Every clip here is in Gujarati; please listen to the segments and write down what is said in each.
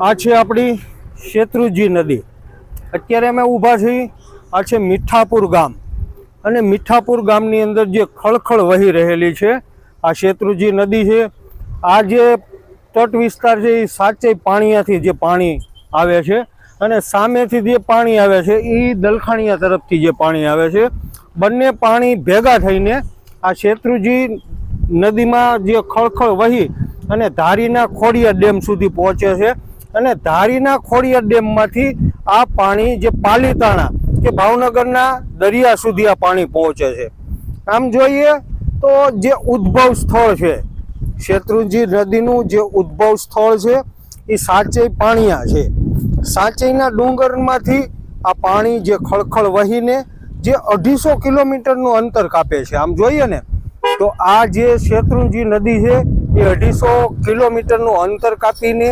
આ છે આપણી શેત્રુજી નદી. અત્યારે અમે ઊભા છીએ, આ છે મીઠાપુર ગામ. અને મીઠાપુર ગામની અંદર જે ખળખળ વહી રહેલી છે, આ શેત્રુજી નદી છે. આ જે તટ વિસ્તાર છે, એ સાચે પાણીયાથી જે પાણી આવે છે અને સામેથી જે પાણી આવે છે, એ દલખાણીયા તરફથી જે પાણી આવે છે, બંને પાણી ભેગા થઈને આ શેત્રુજી નદીમાં જે ખળખળ વહી અને ધારીના ખોડિયા ડેમ સુધી પહોંચે છે. અને ધારીના ખોડિયા ડેમમાંથી આ પાણી જે પાલીતાણા કે ભાવનગરના દરિયા સુધી આ પાણી પહોંચે છે. આમ જોઈએ તો જે ઉદ્ભવ સ્થળ છે, શેત્રુંજી નદીનું જે ઉદ્ભવ સ્થળ છે, એ સાચે પાણીયા છે. સાચેના ડુંગરમાંથી આ પાણી જે ખળખળ વહીને જે અઢીસો કિલોમીટરનું અંતર કાપે છે. આમ જોઈએ ને, તો આ જે શેત્રુંજી નદી છે, એ અઢીસો કિલોમીટરનું અંતર કાપીને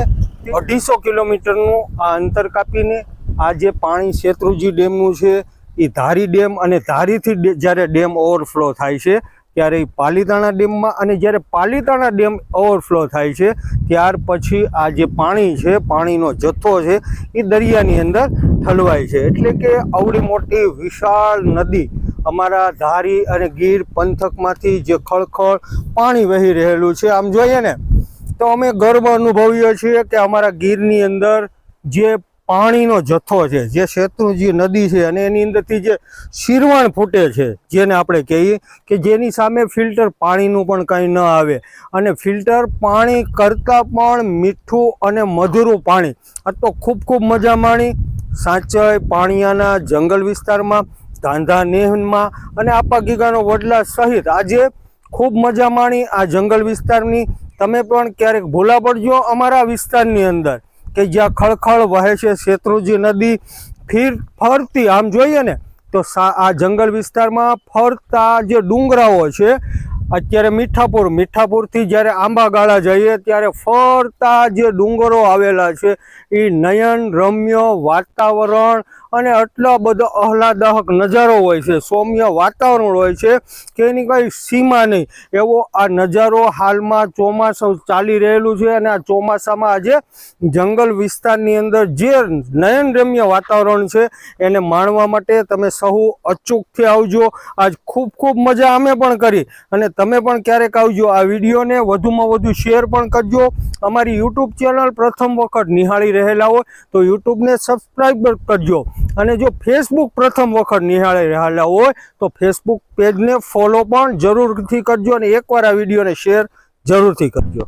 અઢીસો કિલોમીટરનું આ અંતર કાપીને આ જે પાણી શેત્રુજી ડેમનું છે એ ધારી ડેમ અને ધારીથી જ્યારે ડેમ ઓવરફ્લો થાય છે, ત્યારે એ પાલીતાણા ડેમમાં અને જ્યારે પાલીતાણા ડેમ ઓવરફ્લો થાય છે, ત્યાર પછી આ જે પાણી છે, પાણીનો જથ્થો છે એ દરિયાની અંદર ઠલવાય છે. એટલે કે આવડી મોટી વિશાળ નદી અમારા ધારી અને ગીર પંથકમાંથી જે ખળખળ પાણી વહી રહેલું છે. આમ જોઈએ ને તો અમે ગર્વ અનુભવીએ છીએ કે અમારા ગીરની અંદર જે પાણીનો જથ્થો છે, જે શેત્રુંજી નદી છે અને એની અંદરથી જે શીરવાણ ફૂટે છે, જેને આપણે કહીએ કે જેની સામે ફિલ્ટર પાણીનું પણ કંઈ ન આવે. અને ફિલ્ટર પાણી કરતાં પણ મીઠું અને મધુરું પાણી. આ તો ખૂબ ખૂબ મજા માણી. સાંચય પાણીયાના જંગલ વિસ્તારમાં, ધાંધા નેહનમાં અને આપા ગીગાનો વડલા સહિત આજે ખૂબ મજા માણી આ જંગલ વિસ્તારની તમે પણ ક્યારેક ભૂલા પડજો અમારા વિસ્તારની અંદર કે જ્યાં ખળખળ વહે છે શેત્રુજી નદી, ફીર ફરતી. આમ જોઈએ ને, તો આ જંગલ વિસ્તારમાં ફરતા જે ડુંગરાઓ છે, અત્યારે મીઠાપુર, મીઠાપુરથી જ્યારે આંબાગાળા જઈએ ત્યારે ફરતા જે ડુંગરો આવેલા છે, એ નયન રમ્ય વાતાવરણ અને આટલો બધો આહલાદક નજારો હોય છે, સૌમ્ય વાતાવરણ હોય છે, કે એની કંઈ સીમા નહીં. એવો આ નજારો હાલમાં ચોમાસું ચાલી રહેલું છે અને આ ચોમાસામાં આજે જંગલ વિસ્તારની અંદર જે નયનરમ્ય વાતાવરણ છે, એને માણવા માટે તમે સહુ અચૂકથી આવજો. આજ ખૂબ ખૂબ મજા અમે પણ કરી. અને તમે પણ ક્યારેક આવજો. આ વિડીયોને વધુમાં વધુ શેર પણ કરજો. અમારી યુટ્યુબ ચેનલ પ્રથમ વખત નિહાળી રહેલા હોય તો યુટ્યુબને સબસ્ક્રાઈબ કરજો. અને જો ફેસબુક પ્રથમ વખત નિહાળી રહેલા હોય, તો ફેસબુક પેજને ફોલો પણ જરૂરથી કરજો અને એકવાર આ વિડીયોને શેર જરૂરથી કરજો.